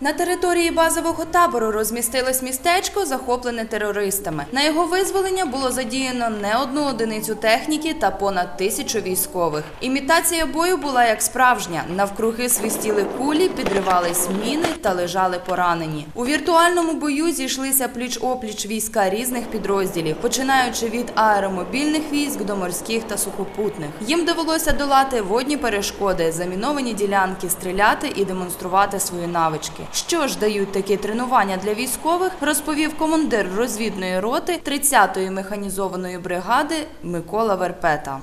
На території базового табору розмістилось містечко, захоплене терористами. На його визволення було задіяно не одну одиницю техніки та понад тисячу військових. Імітація бою була як справжня. Навкруги свистіли кулі, підривались міни та лежали поранені. У віртуальному бою зійшлися пліч-опліч війська різних підрозділів, починаючи від аеромобільних військ до морських та сухопутних. Їм довелося долати водні перешкоди, заміновані ділянки, стріляти і демонструвати свої навички. Що ж дають такі тренування для військових, розповів командир розвідної роти 30-ї механізованої бригади Микола Верпета.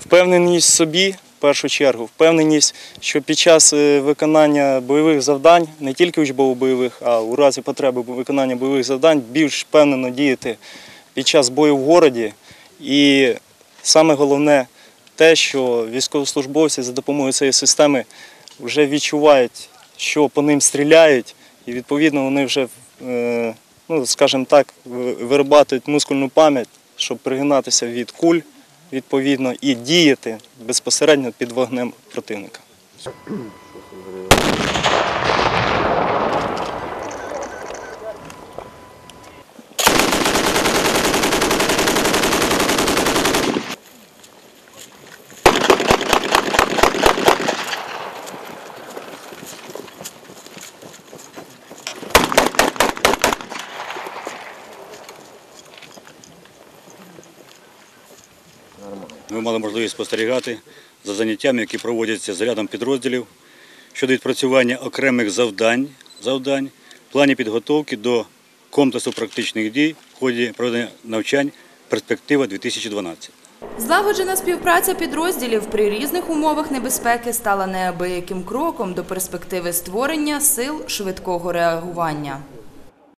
Впевненість собі, в першу чергу, впевненість, що під час е, виконання бойових завдань, не тільки учбово-бойових, а у разі потреби виконання бойових завдань, більш впевнено діяти під час бою в городі. І саме головне те, що військовослужбовці за допомогою цієї системи вже відчувають, що по ним стріляють, і відповідно вони вже, е, ну, скажімо так, ви- вирабатують мускульну пам'ять, щоб пригинатися від куль відповідно і діяти безпосередньо під вогнем противника. Ми мали можливість спостерігати за заняттями, які проводяться з рядом підрозділів щодо відпрацювання окремих завдань, завдань в плані підготовки до комплексу практичних дій в ході проведення навчань перспектива 2012. Злагоджена співпраця підрозділів при різних умовах небезпеки стала неабияким кроком до перспективи створення сил швидкого реагування.